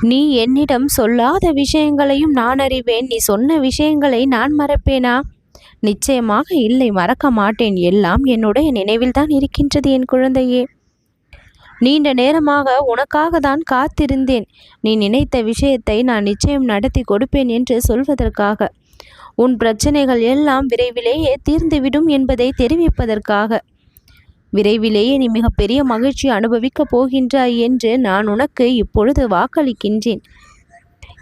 நீ என்னிடம் சொல்லாத விஷயங்களையும் நான் அறிவேன். நீ சொன்ன விஷயங்களை நான் மறப்பேனா? நிச்சயமாக இல்லை மறக்க மாட்டேன். எல்லாம் என்னுடைய நினைவில்தான் இருக்கின்றது என் குழந்தையே. நீண்ட நேரமாக உனக்காக தான் காத்திருந்தேன். நீ நினைத்த விஷயத்தை நான் நிச்சயம் நடத்தி கொடுப்பேன் என்று சொல்வதற்காக. உன் பிரச்சனைகள் எல்லாம் விரைவிலேயே தீர்ந்துவிடும் என்பதை தெரிவிப்பதற்காக. விரைவிலேயே நீ மிகப்பெரிய மகிழ்ச்சி அனுபவிக்கப் போகின்றாய் என்று நான் உனக்கு இப்பொழுது வாக்களிக்கின்றேன்.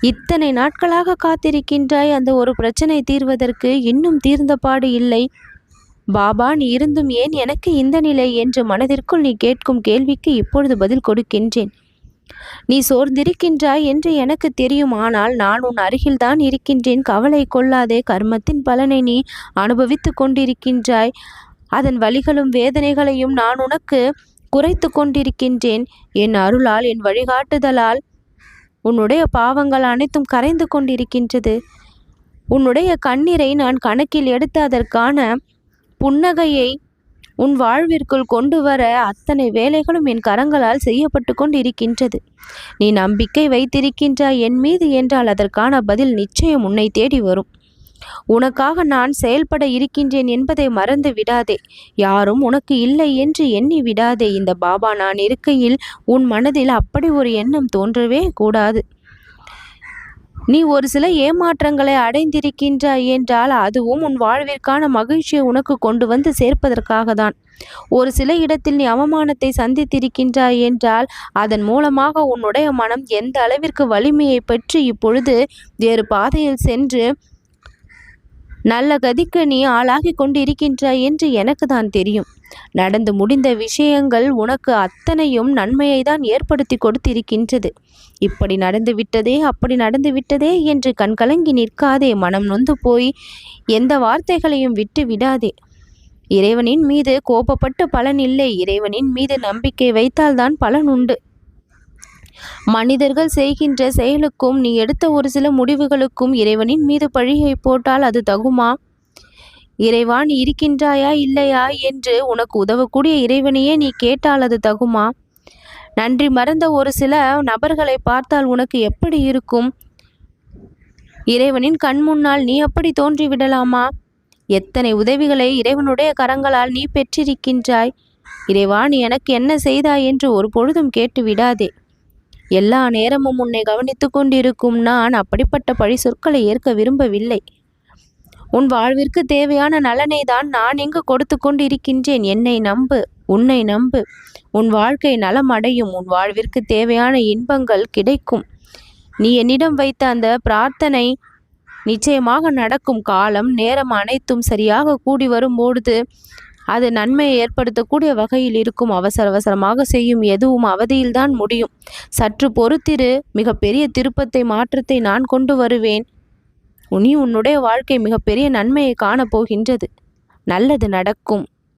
இத்தனை நாட்களாக காத்திருக்கின்றாய். அந்த ஒரு பிரச்சனை தீர்வதற்கு இன்னும் தீர்ந்தபாடு இல்லை. பாபா நீ இருந்தும் ஏன் எனக்கு இந்த நிலை என்று மனதிற்குள் நீ கேட்கும் கேள்விக்கு இப்பொழுது பதில் கொடுக்கின்றேன். நீ சோர்ந்திருக்கின்றாய் என்று எனக்கு தெரியும். ஆனால் நான் உன் அருகில்தான் இருக்கின்றேன். கவலை கொள்ளாதே. கர்மத்தின் பலனை நீ அனுபவித்து கொண்டிருக்கின்றாய். அதன் வழிகளும் வேதனைகளையும் நான் உனக்கு குறைத்து கொண்டிருக்கின்றேன். என் அருளால் என் வழிகாட்டுதலால் உன்னுடைய பாவங்கள் அனைத்தும் கரைந்து கொண்டிருக்கின்றது. உன்னுடைய கண்ணீரை நான் கணக்கில் எடுத்து அதற்கான புன்னகையை உன் வாழ்விற்குள் கொண்டு வர அத்தனை வேலைகளும் என் கரங்களால் செய்யப்பட்டு கொண்டிருக்கின்றது. நீ நம்பிக்கை வைத்திருக்கின்றாய் என் மீது என்றால் அதற்கான பதில் நிச்சயம் உன்னை தேடி வரும். உனக்காக நான் செயல்பட இருக்கின்றேன் என்பதை மறந்து விடாதே. யாரும் உனக்கு இல்லை என்று எண்ணி விடாதே. இந்த பாபா நான் இருக்கையில் உன் மனதில் அப்படி ஒரு எண்ணம் தோன்றவே கூடாது. நீ ஒரு சில ஏமாற்றங்களை அடைந்திருக்கின்றாய் என்றால் அதுவும் உன் வாழ்விற்கான மகிழ்ச்சியை உனக்கு கொண்டு வந்து சேர்ப்பதற்காக தான் ஒரு சில இடத்தில் நீ அவமானத்தை சந்தித்திருக்கின்றாய் என்றால் அதன் மூலமாக உன்னுடைய மனம் எந்த அளவிற்கு வலிமையை பெற்று இப்பொழுது வேறு பாதையில் சென்று நல்ல கதிக்கு நீ ஆளாகி கொண்டிருக்கின்றாய் என்று எனக்கு தான் தெரியும். நடந்து முடிந்த விஷயங்கள் உனக்கு அத்தனையும் நன்மையை தான் ஏற்படுத்தி கொடுத்திருக்கின்றது. இப்படி நடந்து விட்டதே அப்படி நடந்து விட்டதே என்று கண்கலங்கி நிற்காதே மனம் நொந்து போய் எந்த வார்த்தைகளையும் விட்டு விடாதே. இறைவனின் மீது கோபப்பட்டு பலன் இல்லை. இறைவனின் மீது நம்பிக்கை வைத்தால்தான் பலன் உண்டு. மனிதர்கள் செய்கின்ற செயலுக்கும் நீ எடுத்த ஒரு சில முடிவுகளுக்கும் இறைவனின் மீது பழியை போட்டால் அது தகுமா? இறைவா நீ இருக்கின்றாயா இல்லையா என்று உனக்கு உதவக்கூடிய இறைவனையே நீ கேட்டால் அது தகுமா? நன்றி மறந்த ஒரு சில நபர்களை பார்த்தால் உனக்கு எப்படி இருக்கும்? இறைவனின் கண் முன்னால் நீ அப்படி தோன்றிவிடலாமா? எத்தனை உதவிகளை இறைவனுடைய கரங்களால் நீ பெற்றிருக்கின்றாய்? இறைவா நீ எனக்கு என்ன செய்தாய் என்று ஒரு பொழுதும் கேட்டு விடாதே எல்லா நேரமும் உன்னை கவனித்து கொண்டிருக்கும் நான் அப்படிப்பட்ட பழி சொற்களை ஏற்க விரும்பவில்லை. உன் வாழ்விற்கு தேவையான நலனை தான் நான் எங்கு கொடுத்து கொண்டிருக்கின்றேன்? என்னை நம்பு உன்னை நம்பு. உன் வாழ்க்கை நலம் அடையும் உன் வாழ்விற்கு தேவையான இன்பங்கள் கிடைக்கும். நீ என்னிடம் வைத்த அந்த பிரார்த்தனை நிச்சயமாக நடக்கும். காலம் நேரம் அனைத்தும் சரியாக கூடி வரும்பொழுது அது நன்மையை ஏற்படுத்தக்கூடிய வகையில் இருக்கும். அவசர அவசரமாக செய்யும் எதுவும் அவதியில்தான் முடியும். சற்று பொறுத்திரு. மிகப்பெரிய திருப்பத்தை மாற்றத்தை நான் கொண்டு வருவேன். உனி உன்னுடைய வாழ்க்கை மிகப்பெரிய நன்மையை காணப்போகின்றது. நல்லது நடக்கும்.